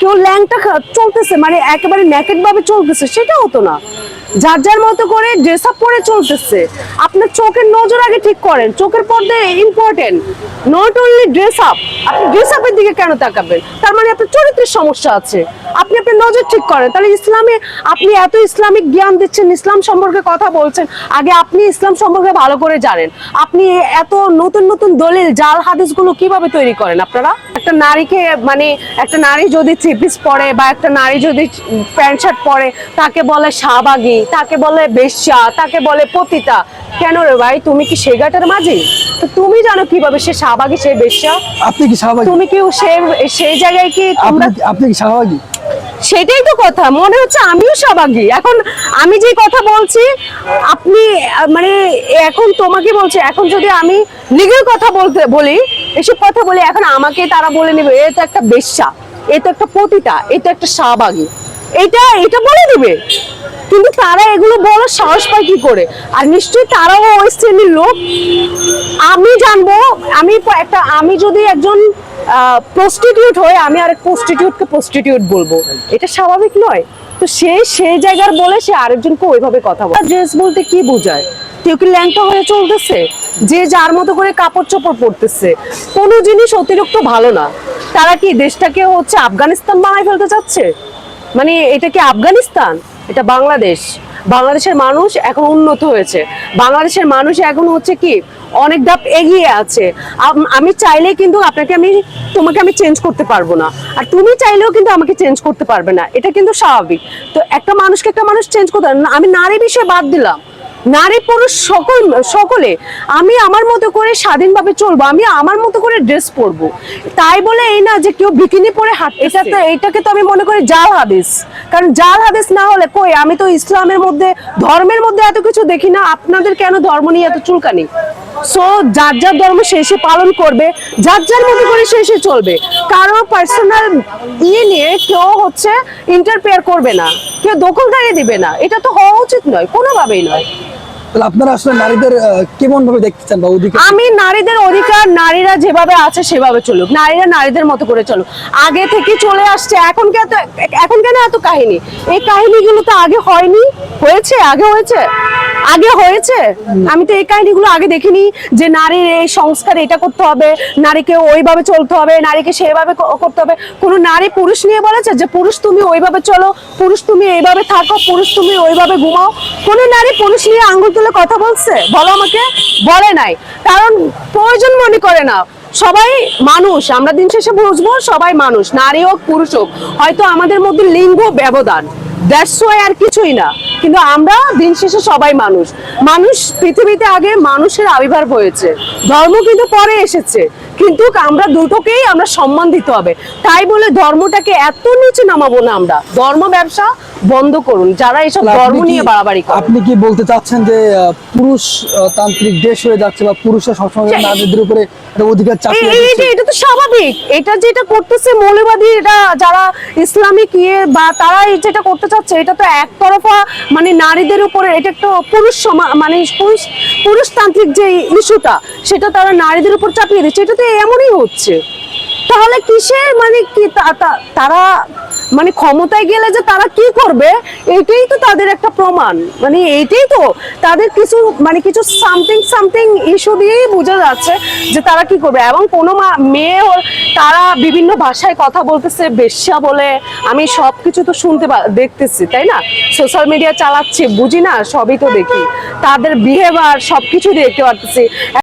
কেউ ল্যাংটা চলতেছে মানে একেবারে ন্যাকেট ভাবে চলতেছে সেটা হতো না। যার যার মতো করে ড্রেস আপ পরে চলতেছে। আপনার চোখের নজর আগে ঠিক করেন, চোখের পর্দে important not only dress up আপনি ড্রেস আপের দিকে কেন তাকাবেন? তার মানে আপনার চরিত্রের সমস্যা আছে। আপনি আপনার নজর ঠিক করেন। তাহলে ইসলামে আপনি এত ইসলামিক জ্ঞান দিচ্ছেন ইসলাম সম্পর্কে কথা বলছেন আগে আপনি ইসলাম সম্পর্কে ভালো করে জানেন। আপনি এত নতুন নতুন দলিল জাল হাদিসগুলো কীভাবে তৈরি করেন আপনারা? একটা নারীকে মানে একটা নারী যদি থ্রি পিস পরে বা একটা নারী যদি প্যান্ট শার্ট পরে তাকে বলে শাহবাগী তাকে বলে বেশ্যা তাকে বলে পতিতা। কেন রে ভাই তুমি কি সেগাটার মাঝি? তো তুমি জানো কীভাবে সে শাহবাগী সে বেশ্যা? আপনি কি শাহবাগী? তুমি কি সে সেই জায়গায় কি আপনি কি- আপনি কি শাহবাগী? সেটাই তো কথা। মনে হচ্ছে আমিও সবাগী এখন আমি যে কথা বলছি, আপনি মানে এখন তোমাকে বলছে, এখন যদি আমি লিগেল কথা বলতে বলি, এসব কথা বলি এখন আমাকে তারা বলে নেবে, এ তো একটা বেশ্যা, এ তো একটা পতিতা, এ তো একটা শাহবাগী এটা এটা বলে দিবে। কিন্তু তারা এগুলো বলার সাহস পায় কি করে? আর নিশ্চয়ই তারাও ওই শ্রেণির লোক। আমি জানব, আমি একটা, আমি যদি একজন প্রস্টিটিউট হয়ে আমি আরেক প্রস্টিটিউটকে প্রস্টিটিউট বলব। এটা স্বাভাবিক নয়। তো সে সেই জায়গার বলে সে আরেকজনকে ওইভাবে কথা বলে। ড্রেস বলতে কি বোঝায়? কেউ কি ল্যাংটা হয়ে চলতেছে? যে যার মতো করে কাপড় চোপড় পরতেছে। কোনো জিনিস অতিরিক্ত ভালো না। তারা কি দেশটাকে হচ্ছে আফগানিস্তান বানায় ফেলতে চাচ্ছে? মানে এটা কি আফগানিস্তান? এটা বাংলাদেশ। বাংলাদেশের মানুষ এখন উন্নত হয়েছে। বাংলাদেশের মানুষ এখন হচ্ছে কি, অনেক ধাপ এগিয়ে আছে। আমি চাইলে কিন্তু আপনাকে আমি, তোমাকে আমি চেঞ্জ করতে পারব না। আর তুমি চাইলেও কিন্তু আমাকে চেঞ্জ করতে পারবে না। এটা কিন্তু স্বাভাবিক। তো একটা মানুষকে একটা মানুষ চেঞ্জ করতে। আমি নারী বিষয়ে বাদ দিলাম। নারী, পুরুষ সকল, সকলে আমি আমার মতো করে স্বাধীনভাবে চলবো, আমি আমার মতো করে ড্রেস পরবো। তাই বলে এই না যে কেউ বিকিনি পরে হাঁট এটা তো এইটাকে তো আমি মনে করি জাল হাদিস। কারণ জাল হাদিস না হলে কই? আমি তো ইসলামের মধ্যে, ধর্মের মধ্যে এত কিছু দেখি না, আপনাদের কেন ধর্ম নিয়ে এত চুলকানি? সো যার যার ধর্ম সে পালন করবে, যার যার মতো করে সে চলবে। কারও পার্সোনাল ইয়ে নিয়ে কেউ হচ্ছে ইন্টারফেয়ার করবে না, কেউ দখলদারি দিবে না। এটা তো হওয়া উচিত নয়, কোনোভাবেই নয়। নারীদের কেমন ভাবে দেখতে চান বা আমি নারীদের অধিকার, নারীরা যেভাবে আছে সেভাবে চলুক। নারীরা নারীদের মতো করে চলুক। আগে থেকে চলে আসছে, এখন কেন এখন কেন এত কাহিনী? এই কাহিনীগুলো তো আগে হয়নি, হয়েছে, আগে হয়েছে। আগে হয়েছে? আমি তো এই কাহিনীগুলো আগে দেখিনি যে নারীর এই সংস্কার এটা করতে হবে, নারীকে ওইভাবে চলতে হবে, নারীকে সেভাবে করতে হবে। কোনো নারী পুরুষ নিয়ে বলেছে যে, পুরুষ তুমি ওইভাবে চলো, পুরুষ তুমি এইভাবে থাকো, পুরুষ তুমি ওইভাবে ঘুমাও। কোনো নারী পুরুষ নিয়ে আঙ্গুল তুলে কথা বলছে? বলো আমাকে। বলে নাই। কারণ প্রয়োজন মনে করে না। সবাই মানুষ, আমরা দিন শেষে বুঝব সবাই মানুষ, নারী হোক, পুরুষ হোক। হয়তো আমাদের মধ্যে লিঙ্গ ব্যবধান। দ্যাটস ওয়াই আর কিছুই না। কিন্তু আমরা দিন শেষে সবাই মানুষ। মানুষ পৃথিবীতে আগে মানুষের আবির্ভাব হয়েছে। ধর্ম কিন্তু পরে এসেছে। কিন্তু আমরা দুটোকেই আমরা সম্মান দিতে হবে। তাই বলে ধর্মটাকে এত নিচে নামাবো না আমরা। ধর্ম ব্যবসা বন্ধ করুন যারা এসব ধর্ম নিয়ে বাড়াবাড়ি করে আপনি কি বলতে চাচ্ছেন যে পুরুষ তান্ত্রিক দেশ হয়ে যাচ্ছে বা পুরুষরা সবসময় নারীদের উপরে একটা অধিকার চাপিয়ে দিচ্ছে? এটা এটা তো স্বাভাবিক। এটা যেটা করতেছে মৌলবাদী এটা যারা ইসলামিক ইয়ে বা তারা যেটা করতে চাচ্ছে এটা তো একতরফা মানে নারীদের উপরে এটা একটা পুরুষ মানে পুরুষ পুরুষতান্ত্রিক যে ইস্যুটা সেটা তারা নারীদের উপর চাপিয়ে দিচ্ছে। এটা তো এমনই হচ্ছে। তাহলে কিসের মানে কি তারা মানে ক্ষমতায় গেলে যে তারা কি করবে, এটাই তো তাদের একটা প্রমাণ। মানে এইটাই তো তাদের কিছু মানে কিছু সামথিং সামথিং ইস্যু দিয়েই বোঝা যাচ্ছে যে তারা কি করবে। এবং কোনো মেয়ে তারা বিভিন্ন ভাষায় কথা বলতেছে, বেশ্যা বলে, আমি সব কিছু তো শুনতে দেখতেছি, তাই না? সোশ্যাল মিডিয়া চালাচ্ছি, বুঝি না, সবই তো দেখি। তাদের বিহেভিয়ার সবকিছু দেখতে পারতেছি।